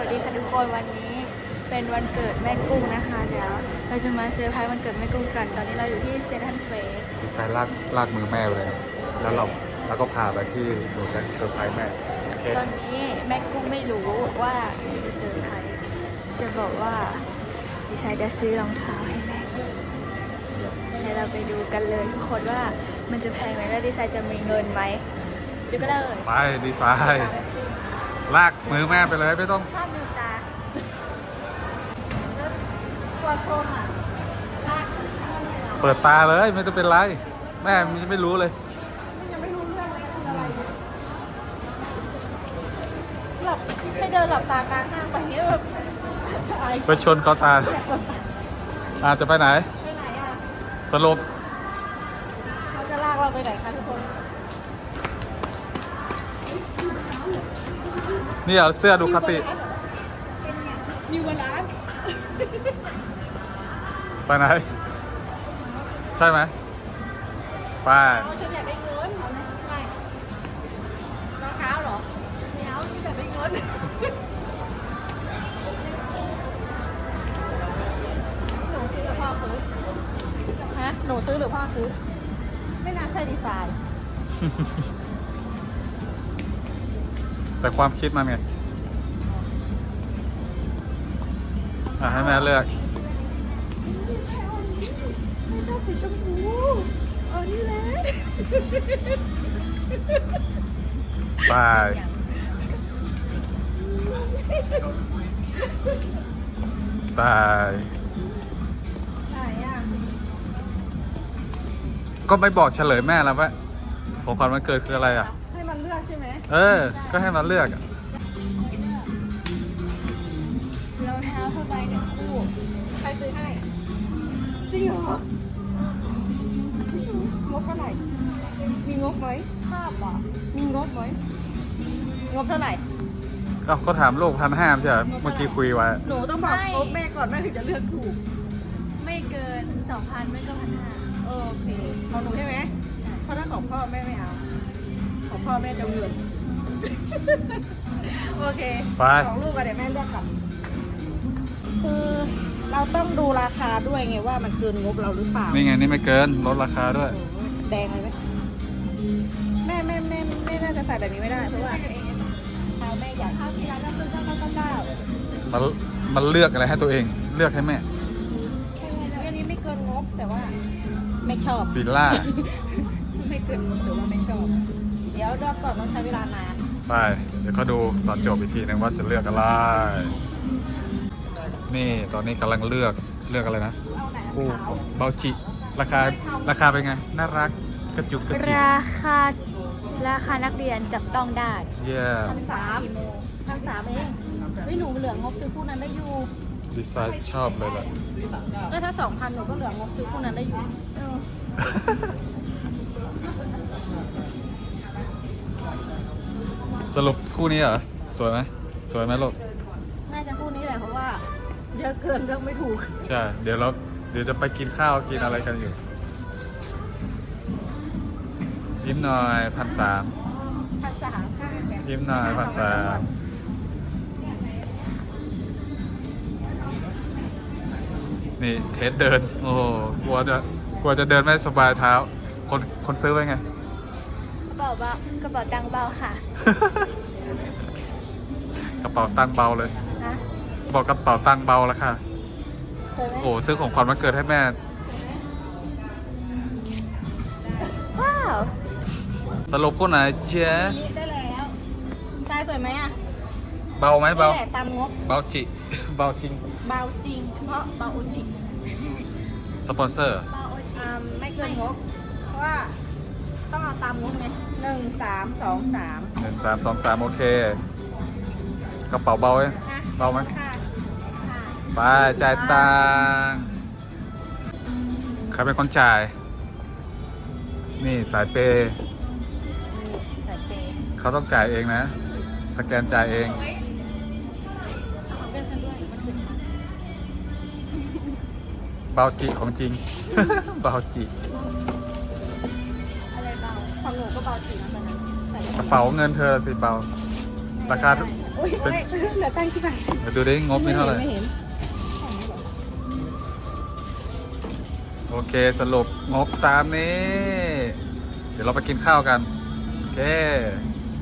วัสดีค่ะทุกคนวันนี้เป็นวันเกิดแม่กุ้งนะคะเดี๋ยวเราจะมาเซอร์ไพรส์วันเกิดแม่กุ้งกัน ตอนนี้เราอยู่ที่เซนทรัลเฟสดีไซน์ลากลากมือแม่ไปเลย แล้วเราแล้วก็พาไปที่หนูจะเซอร์ไพรส์แม่โอเคตอนนี้แม่กุ้งไม่รู้ว่าจะจะเซอร์ไพรส์จะบอกว่าดีไซน์จะซื้อรองเท้าให้แม่กุ้งเดี๋ยวเราไปดูกันเลยทุกคนว่ามันจะแพงไหมและดีไซน์จะมีเงินไหมดูกันเลยไปดีไซน์ ลากมือแม่ไปเลยไม่ต้องภาพดูตาตัวชมอะลากเปิดตาเลยไม่ต้องเป็นไร แม่มันยังไม่รู้เลยยังไม่รู้เรื่องเลยทำอะไรหลับให้เดินหลับตากลางห้างไปเนี้ยแบบอายไปชนเขาตาอาจจะไปไหน ไปไหนอะ สรุปเขาจะลากเราไปไหนคะทุกคน นี่เหรอเสื้อดูคติ นิวบาลานซ์ไปไหน ใช่ไหมไปเอาฉันอยากได้เงินไม่รองเท้าเหรอไม่เอาฉันอยากได้เงินหนูซื้อหรือพ่อซื้อฮะหนูซื้อหรือพ่อซื้อ ไม่น่าใช่ดีไซน์ แต่ความคิดมันไงอะให้แม่เลือก ไม่ชอบสีชมพูเอานี่แหละไป ไป ไหนอะก็ไม่บอกเฉลยแม่แล้วว่าของขวัญวันเกิดคืออะไรอะให้ มันเลือกใช่ไหมเออ ก็ให้มันเลือกอะรองเท้าผ้าใบหนึ่งคู่ ใครซื้อให้ จริงเหรอจริงเหรองบเท่าไหร่ มีงบไหมภาพเหรอมีงบไหมงบเท่าไหร่ก็ก็ถามลูกพันห้าใช่ไหมเมื่อกี้คุยไว้ หนูต้องบอกงบแม่ก่อนแม่ถึงจะเลือกถูก ไม่เกินสองพันไม่ก็พันห้าโอเคของหนูใช่ไหมเพราะถ้าของพ่อแม่ไม่เอา ของพ่อแม่จะเอาเงินโอเค ไป ของลูกอะเดี๋ยวแม่เลือกก่อนคือเราต้องดูราคาด้วยไงว่ามันเกินงบเราหรือเปล่านี่ไงนี่ไม่เกินลดราคาด้วยแดงเลยไหมแม่แม่แม่แม่น่าจะใส่แบบนี้ไม่ได้เพราะว่าเท้าแม่อยากเท้าที่ร้านก็คือเก้าเก้าเก้าเก้ามันมันเลือกอะไรให้ตัวเอง เลือกให้แม่แค่นี้อันนี้ไม่เกินงบแต่ว่า ไม่ชอบ ฟิลล่า ไม่เกินงบแต่ว่าไม่ชอบเดี๋ยวรอบ ก่อนต้องใช้เวลานาน ไป เดี๋ยวเขาดูตอนจบอีกทีนึงว่าจะเลือกอะไร นี่ตอนนี้กำลังเลือกเลือกอะไรนะเอาไหนคู่เบาจิราคาราคาเป็นไง น่ารักกระจุกกระจิกราคาราคานักเรียนจับต้องได้เยี่ยมพันสามพันสามเองไม่หนูเหลืองบซื้อคู่นั้นได้อยู่ ดีไซน์ชอบเลยแหละก็ถ้าสองพันหนูก็เหลืองบซื้อคู่นั้นได้อยู่เออ สรุปคู่นี้เหรอ สวยไหมสวยไหมลูกน่าจะคู่นี้แหละเพราะว่า เยอะเกินเลือกไม่ถูก ใช่ เดี๋ยวเราเดี๋ยวจะไปกินข้าวกินอะไรกันอยู่ ยิ้มหน่อยพันสามพันสามยิ้มหน่อยพันสามนี่เทสเดิน โอ้โหกลัวจะกลัวจะเดินไม่สบายเท้า คนคนซื้อไว้ไงกระ เป๋าเบากระเป๋าตังค์เบาค่ะกระเป๋าตังค์เบาเลยนะบอกกระเป๋าตังค์เบาแล้วค่ะ เคยไหมโอ้ซื้อของขวัญวันเกิดให้แม่ ว้าวสรุปคู่ไหนเชียนี่ได้แล้วทรายสวยไหมอะเบาไหมเบา นี่แหละตามงบเบาจิ เบาจริง เบาจริง เพราะเบาจริงสปอนเซอร์ เบาจริงไม่เกินงบ เพราะว่า ต้องเอาตามงบไงหนึ่งสามสองสามหนึ่งสามสองสามโอเค กระเป๋าเบาไหมนะเบาไหมค่ะค่ะไปจ่ายตังค์ใครเป็นคนจ่าย นี่สายเปย์นี่ใส่เปย์เขาต้องจ่ายเองนะ สแกนจ่ายเอง เอาเงินกันด้วยมันคือฉันเบาจิของจริง เบาจิอะไรเบา ของหนูก็เบาจริงนะตอนนั้นใส่กระเป๋าเงินเธอสิเบาราคาได้อุ้ยเป็นเหลือตังค์กี่บาทเดี๋ยวดูดิงบมีเท่าไหร่ ไม่เห็นโอเคสรุปงบตามนี้ เดี๋ยวเราไปกินข้าวกัน โอเค